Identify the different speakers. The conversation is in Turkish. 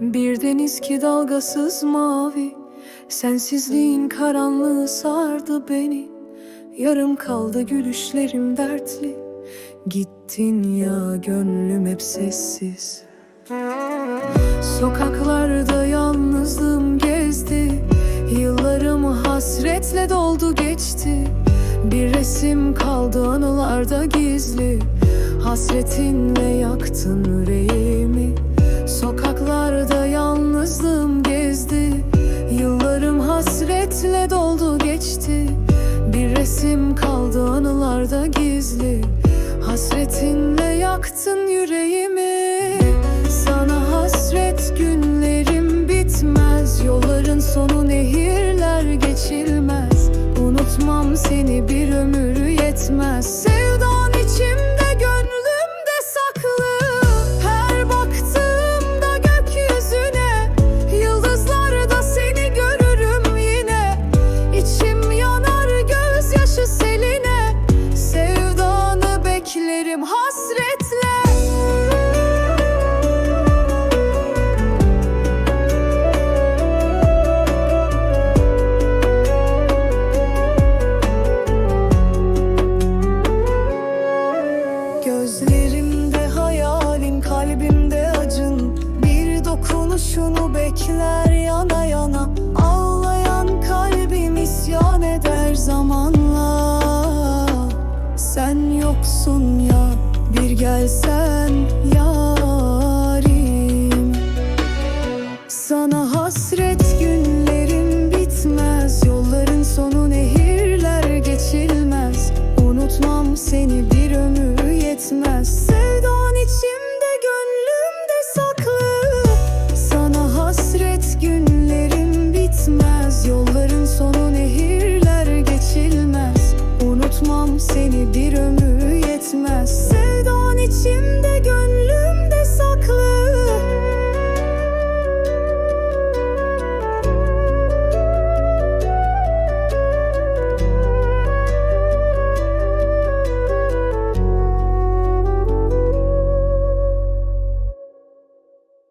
Speaker 1: Bir deniz ki dalgasız mavi Sensizliğin karanlığı sardı beni. Yarım kaldı gülüşlerim dertli Gittin ya gönlüm hep sessiz Sokaklarda yalnızlığım gezdi. Yıllarım hasretle doldu geçti. Bir resim kaldı anılarda gizli. Hasretinle yaktın yüreğimi. Sokaklarda yalnızlığım gezdi. Yıllarım hasretle doldu geçti. Bir resim kaldı anılarda gizli. Hasretinle yaktın yüreğimi seni bir ömür yetmez dokunuşunu bekler yana yana. Ağlayan kalbim isyan eder zamanla. Sen yoksun ya, bir gelsen yarim. Sana hasret günlerim bitmez. Yolların sonu nehirler geçilmez. Unutmam seni bir ömür yetmez. Sevdan